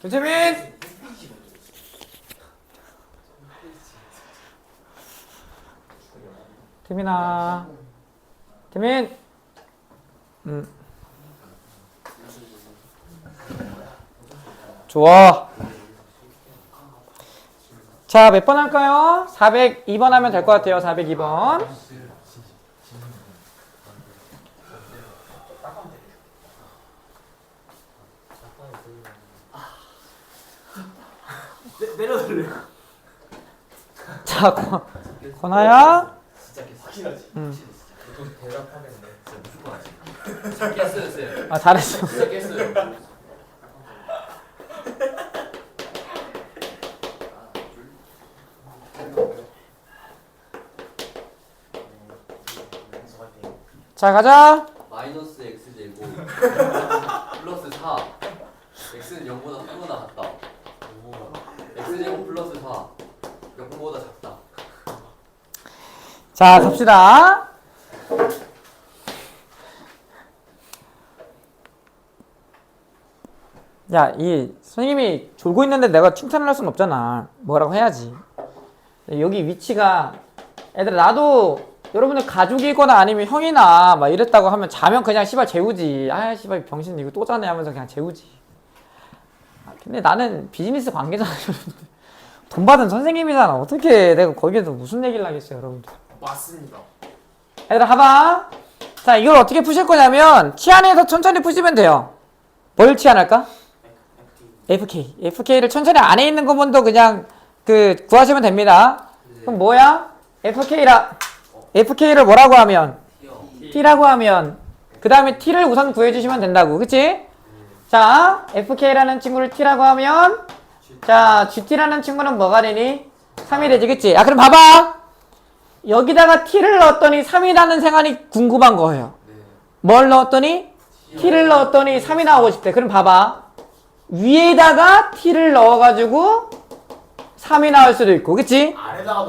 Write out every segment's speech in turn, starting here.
김태민! 태민아. 태민! 음. 좋아. 자, 몇 번 할까요? 402번 하면 될 것 같아요. 402번. 내려달래. 자, 권- 권아야. 확실하지. 음. 대답하겠네. 진짜 무조건 하지. 진짜 깼어요, 쌤. 아, 잘했어. 진짜 깼어요. 자, 가자. 마이너스 x 제곱 플러스 4. x는 0보다 크거나 같다. x 제곱 플러스 4. 0보다 작다. 자, 갑시다. 야, 이 선생님이 졸고 있는데 내가 칭찬을 할 수는 없잖아. 뭐라고 해야지. 여기 위치가 애들 나도 여러분들 가족이거나 아니면 형이나 막 이랬다고 하면 자면 그냥 씨발 재우지. 아, 씨발 병신 이거 또 자네 하면서 그냥 재우지. 아, 근데 나는 비즈니스 관계잖아. 돈 받은 선생님이잖아. 어떻게 내가 거기에서 무슨 얘기를 하겠어요, 여러분들. 맞습니다. 얘들아 봐봐 자 이걸 어떻게 푸실 거냐면 치안에서 천천히 푸시면 돼요 뭘 치안할까? FK FK를 천천히 안에 있는 것만도 그냥 그 구하시면 됩니다 그럼 뭐야? FK라 FK를 뭐라고 하면 T라고 하면 그 다음에 T를 우선 구해주시면 된다고 그치? 자 FK라는 친구를 T라고 하면 자 GT라는 친구는 뭐가 되니? 3이 되지 그치? 아 그럼 봐봐 여기다가 t를 넣었더니 3이라는 생활이 궁금한 거예요. 네. 뭘 넣었더니 t를 넣었더니 3이 나오고 싶대. 그럼 봐봐. 위에다가 t를 넣어가지고 3이 나올 수도 있고, 그치?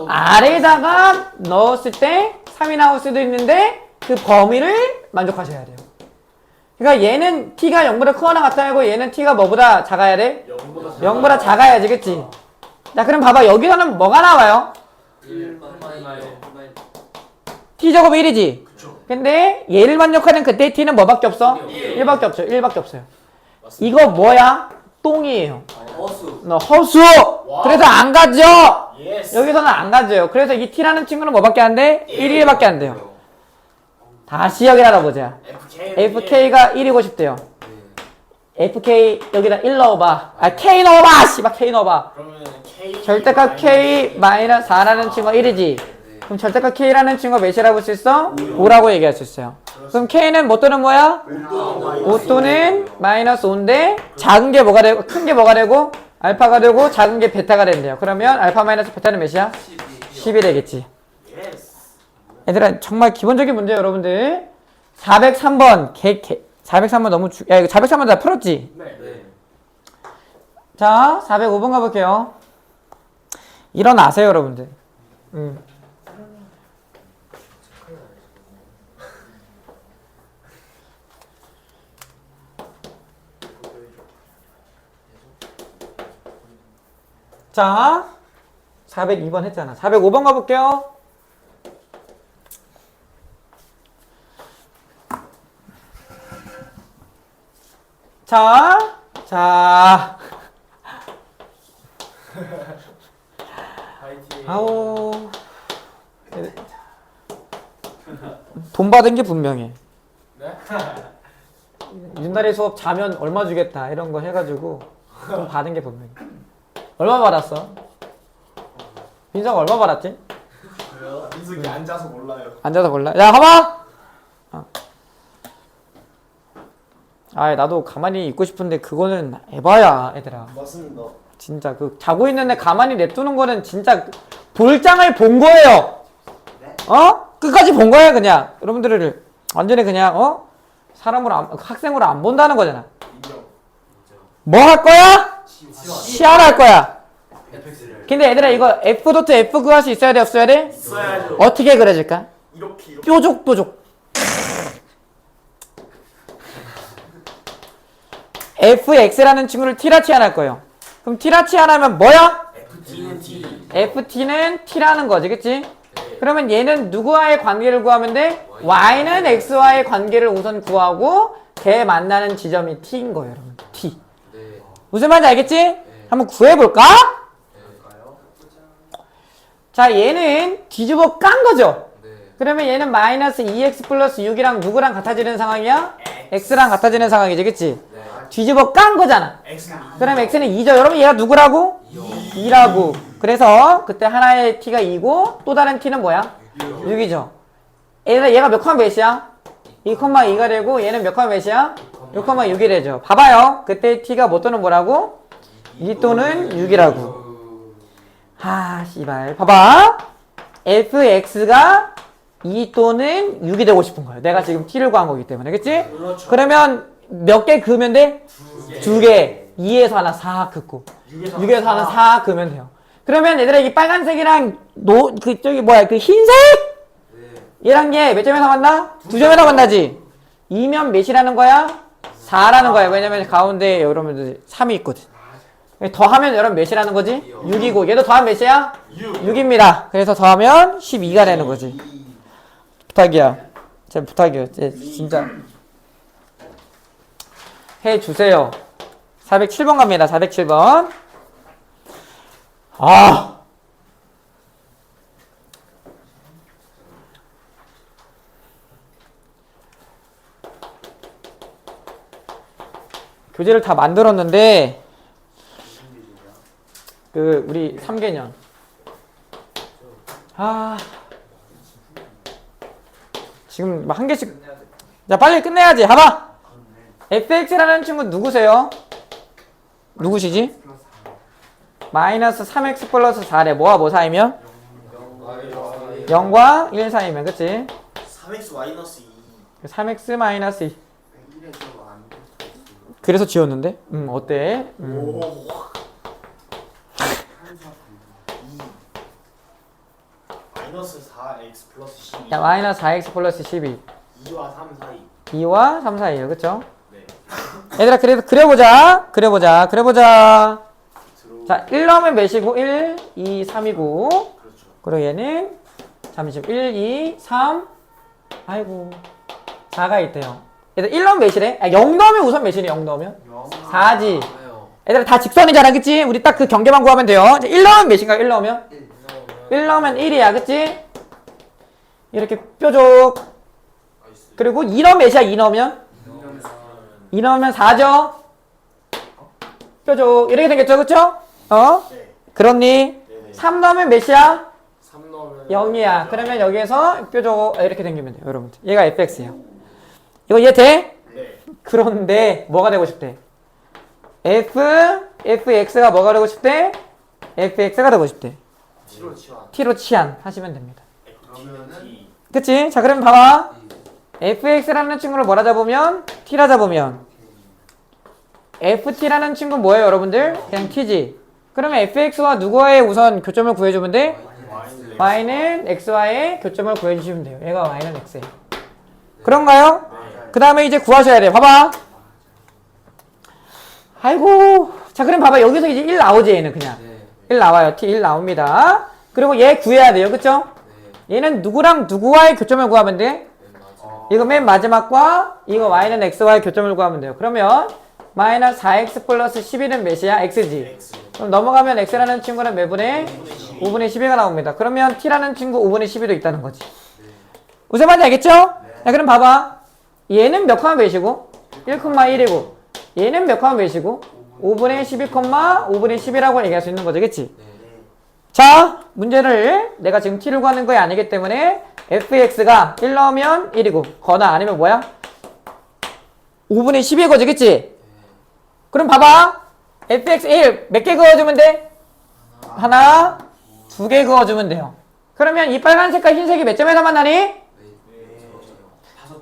아래다가 넣었을 때 3이 나올 수도 있는데 그 범위를 만족하셔야 돼요. 그러니까 얘는 t가 0보다 크거나 같아야고 얘는 t가 뭐보다 작아야 돼? 0보다 0보다 작아야지, 그치? 자, 그럼 봐봐. 여기서는 뭐가 나와요? 1 마이너스 t 제곱이 1이지? 그쵸. 근데 얘를 만족하는 그때 t는 뭐밖에 없어? 일. 1밖에 없죠. 1밖에 없어요. 맞습니다. 이거 뭐야? 똥이에요. 허수. 너 허수! 그래서 안 가죠! 예스. 여기서는 안 가져요. 그래서 이 t라는 친구는 뭐밖에 안 돼? 1, 1밖에 안 돼요. 다시 여기 알아보자. FK. fk가 1이고 싶대요. 네. fk 여기다 1 넣어봐. 아 k 넣어봐! 씨발 k 넣어봐. 그러면. 절대값 k 마이너스 4라는 친구가 1이지. 네. 그럼 절대값 k라는 친구가 몇이라고 할수 있어? 5라고 얘기할 수 있어요. 그럼 k는 뭐 또는 뭐야? 5 또는 마이너스 5인데 작은 게 뭐가 되고 큰 게 뭐가 되고 알파가 되고 작은 게 베타가 된대요. 그러면 알파 마이너스 베타는 몇이야? 10이 되겠지. 얘들아 정말 기본적인 문제 여러분들 403번 개, 개 403번 너무 주, 야 이거 403번 다 풀었지? 네. 네. 자 405번 가볼게요. 일어나세요 여러분들. 음. 자, 402번 했잖아. 405번 가볼게요. 자, 자, 파이팅. 아우. 돈 받은 게 분명해. 네? 윤달이 수업 자면 얼마 주겠다 이런 거 해가지고 돈 받은 게 분명해. 얼마 받았어? 민석 얼마 받았지? 그래요? 민석이 앉아서 몰라요. 앉아서 골라. 야. 어. 아, 나도 가만히 있고 싶은데 그거는 에바야, 애들아. 맞습니다. 진짜 그 자고 있는데 가만히 냅두는 거는 진짜 볼장을 본 거예요. 어? 끝까지 본 거야 그냥. 여러분들을 완전히 그냥 어? 사람으로 안, 학생으로 안 본다는 거잖아. 뭐 할 거야? 시안 할 거야. 근데 얘들아 이거 F 도트 F 구할 수 있어야 돼 없어야 돼? 있어야죠. 어떻게 그려질까? 이렇게 이렇게. 뾰족뾰족. fx라는 친구를 t라 치환할 거예요. 그럼 t라 치환하면 뭐야? FT는 T. ft는 t라는 거지, 그치? 그러면 얘는 누구와의 관계를 구하면 돼? y는 x와의 관계를 우선 구하고 걔 만나는 지점이 t인 거예요, 여러분. t. 네. 무슨 말인지 알겠지? 한번 구해볼까? 자, 얘는 뒤집어 깐 거죠? 네. 그러면 얘는 마이너스 2x 플러스 6이랑 누구랑 같아지는 상황이야? x랑 같아지는 상황이지, 그치? 네. 뒤집어 깐 거잖아. 그럼 x는 2죠. 여러분 얘가 누구라고? 2 라고. 그래서 그때 하나의 t가 2고 또 다른 t는 뭐야? 6이죠. 얘가 얘가 몇 컴마 몇이야? 2,2가 되고 얘는 몇 컴마 몇이야? 6,6이 되죠. 봐봐요. 그때 t가 뭐 또는 뭐라고? 2 또는 6이라고. 하, 씨발. 봐봐. fx가 2 또는 6이 되고 싶은 거예요. 내가 지금 t를 구한 거기 때문에. 그치? 그렇죠. 그러면 몇 개 그으면 돼? 개. 두 개. 2에서 하나 싹 긋고. 6에서 6에서 하나 싹 그으면 돼요. 그러면 얘들아 이 빨간색이랑 노, 그, 저기 뭐야, 그 흰색? 네. 얘랑 얘 몇 점에서 만나? 두 점에서 만나지? 2면 몇이라는 거야? 4라는 거야. 왜냐면 가운데 여러분들 3이 있거든. 더하면 여러분 몇이라는 거지? 6이고 얘도 더하면 몇이야? 6. 6입니다. 그래서 더하면 12가 되는 거지. 부탁이야. 제 부탁이에요. 제 진짜 해 주세요. 407번 갑니다. 407번. 아. 교재를 다 만들었는데 그 우리 3개년 아 지금 막한 개씩 자 빨리 끝내야지 봐봐 fx라는 친구 누구세요? 누구시지? 마이너스 3x 플러스 4래 뭐와 뭐 사이면? 0과 1 사이면 그치? 3X 마이너스 2. 3x 마이너스 2 그래서 지웠는데? 음 어때? 음. 오. 2. 마이너스 4X 플러스 12. 자 마이너스 4x 플러스 12 2와 3 사이. 2와 3 사이에요 그쵸? 네. 얘들아 그래, 그려보자 그려보자 그려보자. 자1 넣으면 몇이고 1, 2, 3이고 그렇죠. 그리고 얘는 잠시만 1, 2, 3 아이고 4가 있대요 얘들 1 넣으면 몇이래? 아, 0 넣으면 우선 몇이래 0 넣으면? 4지 아요. 얘들아 다 직선이잖아 그치? 우리 딱 그 경계만 구하면 돼요 이제 1 넣으면 몇인가 1 넣으면? 1 넣으면 1이야 그치? 이렇게 뾰족 그리고 2 넣으면 몇이야 2 넣으면? 2 넣으면 4죠? 뾰족 이렇게 생겼죠 그쵸? 어? 네. 그렇니? 네네. 3 넣으면 몇이야? 3 넣으면 0이야. 그러면 여기에서 뾰족 이렇게 생기면 돼요, 여러분들. 얘가 fx예요. 이거 이해 돼? 네. 그런데 뭐가 되고 싶대? f fx가 뭐가 되고 싶대? fx가 되고 싶대. T로 치환. t로 치환 하시면 됩니다. 그러면은 그치? 자, 그럼 봐봐. fx라는 친구를 뭐라 잡으면 t라 잡으면 ft라는 친구 뭐예요, 여러분들? 그냥 t지. 그러면 fx와 누구와의 우선 교점을 구해주면 돼? y는 x와의 교점을 구해주시면 돼요. 얘가 y는 x예요. 그런가요? 네. 그 다음에 이제 구하셔야 돼요. 봐봐. 아이고. 자, 그럼 봐봐. 여기서 이제 1 나오지, 얘는 그냥. 네. 1 나와요. t 1 나옵니다. 그리고 얘 구해야 돼요. 그쵸? 네. 얘는 누구랑 누구와의 교점을 구하면 돼? 이거 맨 마지막과 이거 y는 x와의 교점을 구하면 돼요. 그러면 마이너스 4x 플러스 11은 몇이야? x지. 그럼 넘어가면 x라는 친구는 몇 분의? 5분의 12가 나옵니다. 그러면 t라는 친구 5분의 12도 있다는 거지. 무슨 말인지 알겠죠? 자, 그럼 봐봐. 얘는 몇 컴마 몇이고? 1,1이고. 얘는 몇 컴마 몇이고? 5분의 12, 5분의 10이라고 얘기할 수 있는 거죠. 그치? 네. 자, 문제를 내가 지금 t를 구하는 거에 아니기 때문에 fx가 1 넣으면 1이고, 거나 아니면 뭐야? 5분의 10의 거지, 그치? 그럼 봐봐. fx 1 몇 개 그어주면 돼? 하나, 두 개 그어주면 돼요. 그러면 이 빨간색과 흰색이 몇 점에서 만나니? 네.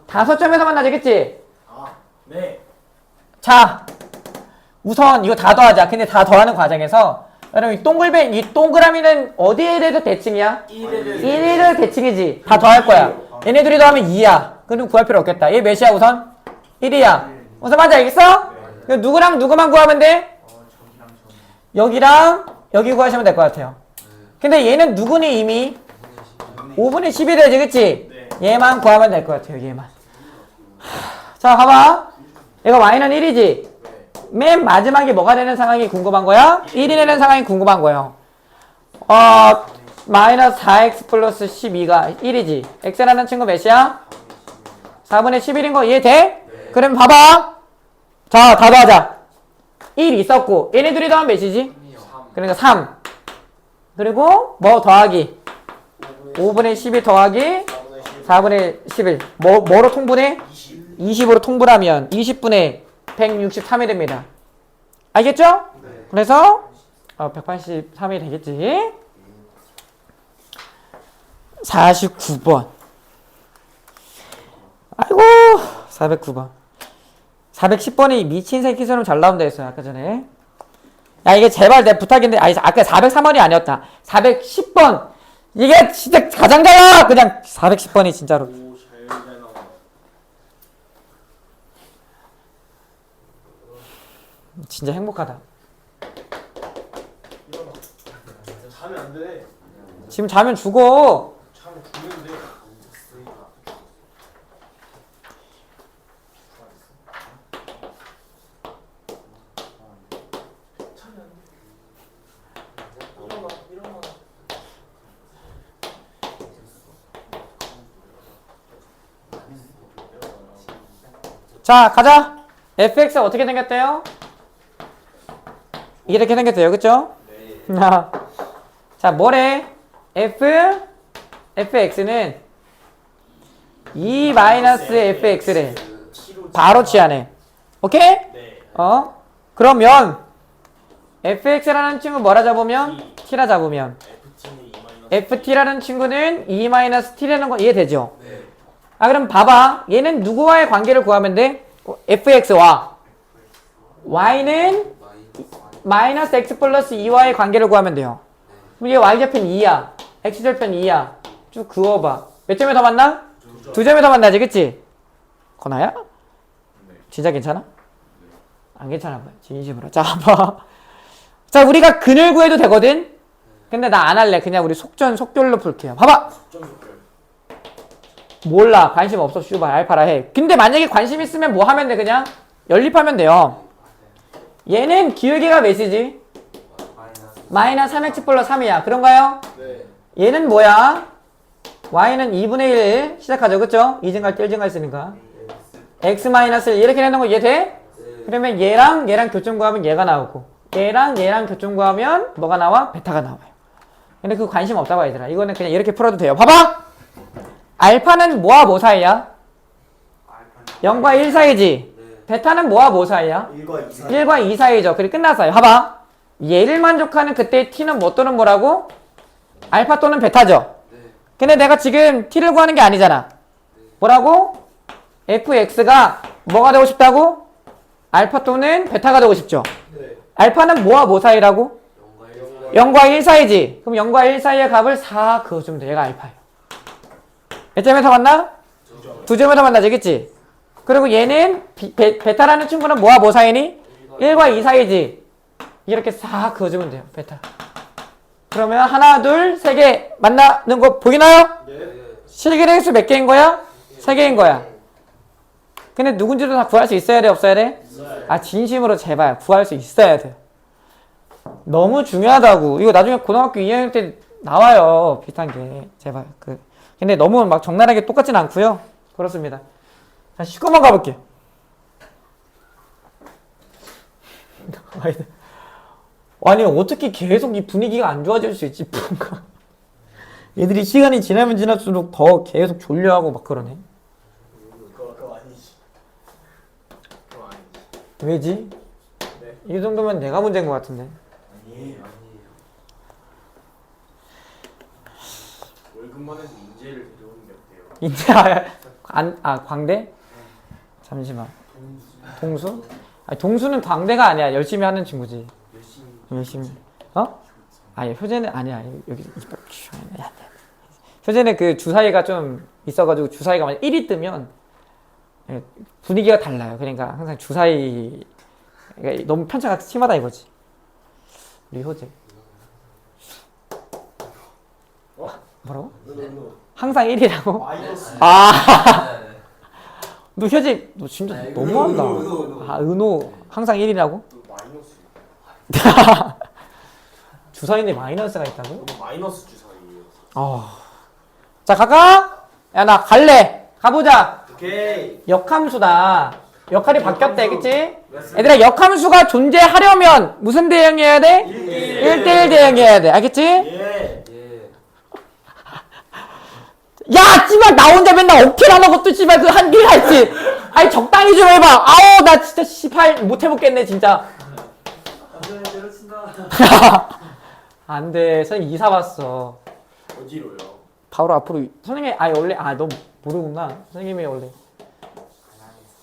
다섯 점에서 만나지, 그치? 아, 네. 자, 우선 이거 다 더하자. 근데 다 더하는 과정에서 여러분 이 동글뱅, 이 동그라미는 어디에 대해서 대칭이야? 1을 1을 대칭이지. 다 더할 거야. 얘네 둘이 더하면 2야. 그럼 구할 필요 없겠다. 얘 몇이야 우선? 1이야. 우선 맞아 알겠어? 누구랑 누구만 구하면 돼? 여기랑 여기 구하시면 될 것 같아요. 네. 근데 얘는 누구니 이미? 5분의 10이 되지, 그치? 네. 얘만 구하면 될 것 같아요, 얘만. 하, 자, 봐봐. 이거 y는 1이지? 네. 맨 마지막에 뭐가 되는 상황이 궁금한 거야? 1이 되는 상황이 궁금한 거예요. 어, 마이너스 4x 플러스 12가 1이지. x라는 친구 몇이야? 4분의 11인 거 이해 돼? 그럼 봐봐. 자, 다 더하자. 1 있었고, 얘네들이 더하면 몇이지? 그러니까 3. 그리고 뭐 더하기? 5분의 12 더하기 4분의 11. 뭐, 뭐로 통분해? 20. 20 으로 통분하면 20분의 163이 됩니다. 알겠죠? 네. 그래서 어, 183이 되겠지. 49번. 아이고, 409번. 410번이 미친 새끼처럼 잘 나온다 했어요, 아까 전에. 야, 이게 제발 내 부탁인데, 아니, 아까 403번이 아니었다. 410번. 이게 진짜 가장 잘 나와! 그냥 410번이 진짜로. 오 잘 잘. 진짜 행복하다. 지금 자면 죽어. 자면 죽는데. 자면 안 돼. 일어나 일어나. 자, 가자. fx 어떻게 생겼대요? 이렇게 생겼대요. 그쵸? 네. 자, 뭐래? f, fx는 2-fx래. T로 바로 취하네. 오케이? 네. 어? 그러면 fx라는 친구 뭐라 잡으면? t라 잡으면 FT는 2 마이너스. ft라는 친구는 2-t라는 거 이해되죠? 네. 아 그럼 봐봐 얘는 누구와의 관계를 구하면 돼? 어, fx와 y는 마이너스 x 플러스 2와의 관계를 구하면 돼요 그럼 이게 y좌편 2야 x좌편 2야 쭉 그어봐 몇 점에 더 만나? 두 점에 더 만나지 그치? 건아야? 진짜 괜찮아? 안 괜찮아 보여 진심으로 자 봐. 자 우리가 근을 구해도 되거든 근데 나 안 할래 그냥 우리 속전 속결로 풀게요 봐봐. 몰라 관심 없어 슈발 알파라 해 근데 만약에 관심 있으면 뭐 하면 돼 그냥 연립하면 돼요 얘는 기울기가 몇이지? 마이너스 3x 플러스 3이야 그런가요? 네. 얘는 뭐야? y는 2분의 1 시작하죠 그쵸? 2증가할 때 1증가 있으니까 x 마이너스 1 이렇게 내는 거 이해돼? 그러면 얘랑 얘랑 교점 구하면 얘가 나오고 얘랑 얘랑 교점 구하면 뭐가 나와? 베타가 나와요 근데 그 관심 없다고 얘들아 이거는 그냥 이렇게 풀어도 돼요 봐봐 알파는 뭐와 뭐 사이야? 0과 1 사이지 베타는 뭐와 뭐 사이야? 1과 2 사이. 1과 2 사이죠 그래 끝났어요 봐봐 얘를 만족하는 그때 t는 뭐 또는 뭐라고? 알파 또는 베타죠 근데 내가 지금 t를 구하는 게 아니잖아 뭐라고? fx가 뭐가 되고 싶다고? 알파 또는 베타가 되고 싶죠 네. 알파는 뭐와 뭐 사이라고? 0과 1 사이지. 그럼 0과 1 사이의 값을 4 그어주면 돼. 얘가 알파예요. 몇 점에서 만나? 두 점에서 만나지, 그치? 그리고 얘는 비- 베, 베타라는 친구는 뭐와 뭐 사이니? 1과 2 사이지. 이렇게 4 그어주면 돼요. 베타. 그러면 하나, 둘, 세 개 만나는 거 보이나요? 네. 실기의 수 몇 개인 거야? 세 개인 거야. 근데 누군지도 다 구할 수 있어야 돼, 없어야 돼? 네. 아 진심으로 제발 구할 수 있어야 돼. 너무 중요하다고. 이거 나중에 고등학교 2학년 때 나와요. 비슷한 게 제발. 그 근데 너무 막 적나라하게 똑같진 않고요. 그렇습니다. 자 19번 가볼게. 아니 어떻게 계속 이 분위기가 안 좋아질 수 있지? 뭔가 얘들이 시간이 지나면 지날수록 더 계속 졸려하고 막 그러네. 왜지? 네. 이 정도면 내가 문제인 것 같은데. 아니에요. 월급만 해도 인재를 데려오는 게 어때요? 인제 아, 안, 아 광대? 잠시만. 동수? 아니 동수는 광대가 아니야. 열심히 하는 친구지. 열심히. 열심히. 어? 아니 효재는 아니야. 여기 야, 효재는 그 주사위가 좀 있어가지고 주사위가 만약 1이 뜨면 예, 분위기가 달라요. 그러니까 항상 주사위 이게 너무 편차가 심하다 이거지. 우리 효재. 어? 뭐라고? 항상 1이라고? 마이너스. 아, 네, 네. 너 효재, 너 진짜 아이, 너무한다. 은호, 은호, 은호. 아, 은호 항상 1이라고? 또 마이너스. 주사위인데 마이너스가 있다고? 너무 마이너스 주사위예요. 어. 자, 갈까? 야, 나 갈래. 가보자. 오케이. 역함수다. 역할이 바뀌었대, 역함수. 그치? 얘들아, 역함수가 존재하려면 무슨 대응해야 돼? 일대일. 1대1 대응해야 돼. 알겠지? 예. 예. 야, 씨발, 나 혼자 맨날 어필하는 것도 씨발 그 한길 할지. 아니, 적당히 좀 해봐. 아우, 나 진짜 씨발 못 해먹겠네, 진짜. 때려친다. 안 돼. 선생님 이사 왔어. 어디로요? 바로 앞으로. 선생님이, 아니, 원래, 아, 너 모르구나. 선생님이 원래.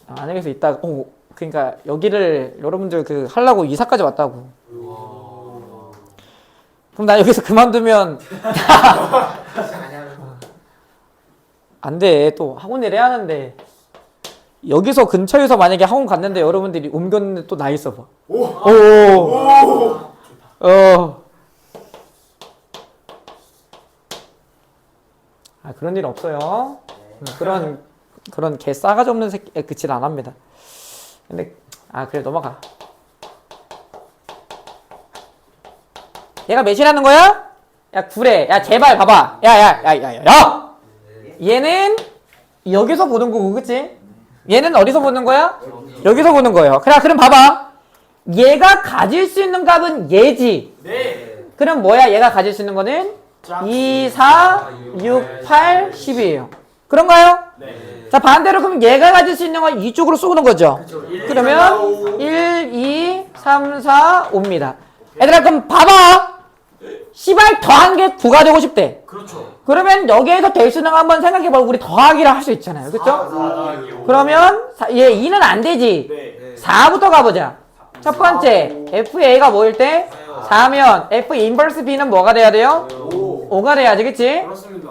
아, 안양에서 있다가, 어, 그니까 여기를 여러분들 그 하려고 이사까지 왔다고. 그럼 나 여기서 그만두면 안 돼. 또 학원 내려야 하는데. 여기서 근처에서 만약에 학원 갔는데 여러분들이 옮겼는데 또 나 있어 봐. 오. 오. 어. 아, 그런 일 없어요. 음, 그런 그런 개 싸가지 없는 새끼 에, 그칠 안 합니다. 근데 아 그래 넘어가. 얘가 몇이라는 거야? 야 구래. 야 제발 봐봐. 야 야 야 야 야. 야, 얘는 여기서 보는 거고 그치? 얘는 어디서 보는 거야? 여기서 보는 거예요. 그래 그럼 봐봐. 얘가 가질 수 있는 값은 얘지. 네. 그럼 뭐야? 얘가 가질 수 있는 거는 짝. 2, 4, 6, 8, 10이에요. 그런가요? 네. 자, 반대로 그럼 얘가 가질 수 있는 건 이쪽으로 쏘는 거죠. 그러면 일, 1, 2, 3, 4, 5입니다. 얘들아, 그럼 봐봐. 씨발 더한 게 9가 되고 싶대. 그렇죠. 그러면 여기에서 될수 있는 거 한번 생각해봐. 우리 더하기를 할수 있잖아요. 그쵸? 사다기요. 그러면 사- 얘 2는 안 되지. 네. 4부터 가보자. 첫 번째, FA가 뭐일 때? 4면 F 인버스 B는 뭐가 돼야 돼요? 오. 5가 돼야지, 그치? 그렇습니다.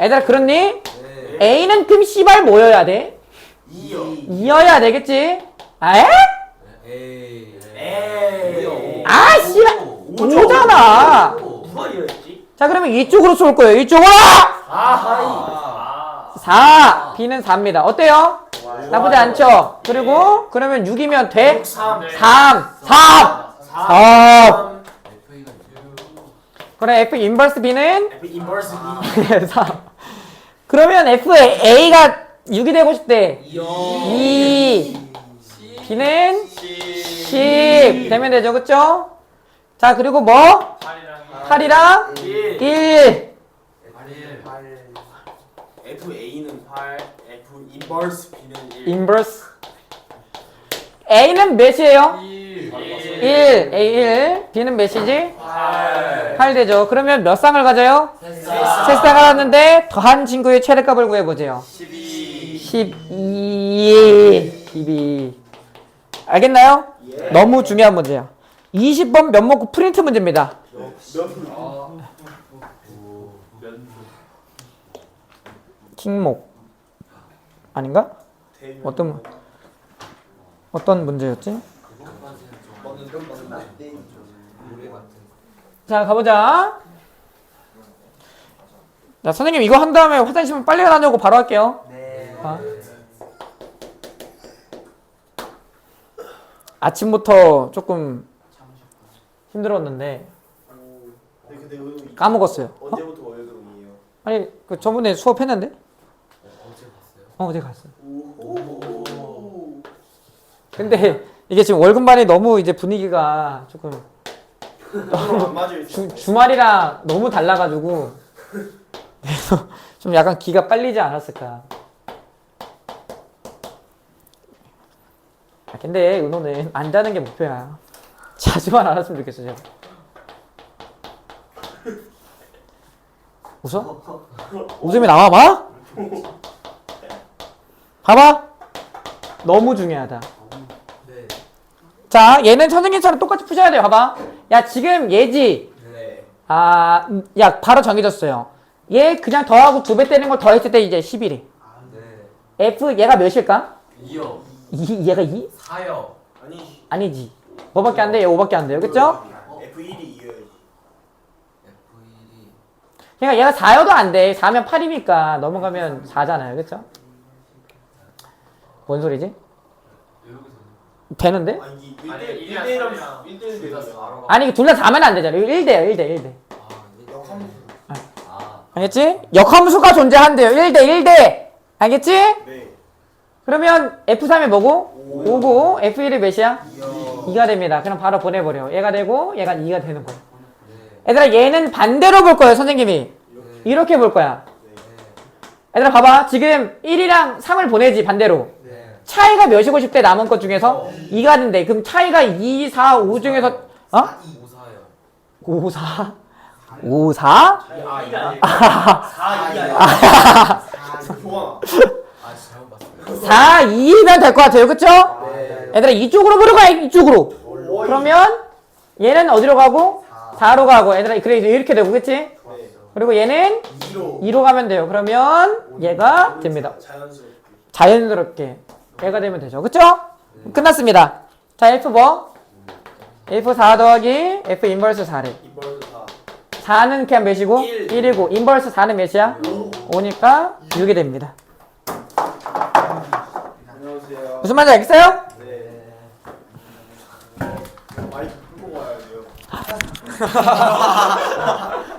애들아, 그렇니? 네. A는 그럼 씨발 뭐여야 돼? 이요. 2여야 되겠지? 아, 에? 에이. 에이. 아, 씨발! 오죠. 5잖아! 누가 이랬지? 자, 그러면 이쪽으로 쏠 거예요, 이쪽으로! 아. 4, B는 4입니다. 어때요? 나쁘지 않죠? 그리고, 그러면 6이면 돼? 3. 3, 3! 3. FA가 그래, F 인버스 B는 인버스 B. 3. 그러면 F A가 6이 되고 싶대. 2. B는 10 되면 되죠, 그쵸? 자, 그리고 뭐? 8이랑 1. 1. F A는 8. F 인버스 B는 1. 인버스. A는 몇이에요? 1. 1. A 1. B는 몇이지? 8. 8 되죠. 그러면 몇 쌍을 가져요? 세 쌍을 하는데 더한 친구의 최대값을 구해보세요. 12. 12. 12. 알겠나요? 예. 너무 중요한 문제야. 20번 면목구 프린트 문제입니다. 킹목. 아닌가? 어떤 문- 어떤 문제였지? 자, 가보자. 자, 선생님 이거 한 다음에 화장실 빨리 다녀오고 바로 할게요. 아. 아침부터 조금 힘들었는데 네, 근데 그 까먹었어요. 어? 언제부터 월급이에요? 아니 그 저번에 수업했는데? 어제 봤어요? 어 어제 갔어요. 오. 근데 이게 지금 월급만이 너무 이제 분위기가 조금 안. 주, 주말이랑 너무 달라가지고 그래서 좀 약간 기가 빨리지 않았을까. 아, 근데 은호는 안 자는 게 목표야. 자주만 않았으면 좋겠어. 제가. 웃어? 웃음이 나와 봐? 봐봐. 너무 중요하다. 네. 자, 얘는 선생님처럼 똑같이 푸셔야 돼요. 봐봐. 야, 지금 얘지. 네. 아, 음, 야, 바로 정해졌어요. 얘 그냥 더하고 두배 때리는 걸 더했을 때 이제 11이. 네. F 얘가 몇일까? 2요. 2, 얘가 2? 4요. 아니 아니지. 뭐밖에 안 돼? 5밖에 안 돼요. 그쵸? F1이 이겨야지 F1이 그러니까 얘가 4여도 안 돼. 4면 8이니까 넘어가면 4잖아요. 그쵸? 뭔 소리지? 되는데? 아니 아니, 1대 일이랑 1대랑 삼이랑 1대1 둘다 되잖아 4로 아니, 둘 다 4면 안 되잖아요. 1대요. 1대, 1대. 아, 이게 역함수 아, 알겠지? 역함수가 존재한대요. 1대 1대. 알겠지? 네 그러면 F3이 뭐고? 5 5고 F1이 몇이야? 이어 2가 됩니다. 그럼 바로 보내버려. 얘가 되고 얘가 2가 되는 거야. 네, 얘들아 얘는 반대로 볼 거예요. 선생님이. 네, 이렇게 볼 거야. 네, 얘들아 봐봐. 지금 1이랑 3을 보내지 반대로. 네. 차이가 몇이고 싶대 남은 것 중에서 2가 된대. 그럼 차이가 2, 4, 5 중에서 어? 5사요. 5, 4? 5, 4? 아 이게 아니야 4 2 아니야 좋아 아, 진짜 잘못 봤어요. 4, 2면 될 것 같아요. 그쵸? 네 얘들아 이쪽으로 들어가 이쪽으로. 그러면 얘는 어디로 가고? 4로 가고. 얘들아 그래 이렇게 되고 그치? 네 그리고 얘는 2로 2로 가면 돼요. 그러면 얘가 됩니다. 자연스럽게 자연스럽게 얘가 되면 되죠. 그쵸? 끝났습니다. 자 F 뭐? F4 더하기 F 인버스 4래. 이벌도 다 4는 그냥 몇이고? 일. 1이고 인버스 4는 몇이야? 5 니까 6이 됩니다. 안녕하세요 무슨 말인지 알겠어요? 네 마이크 끄고 와야 돼요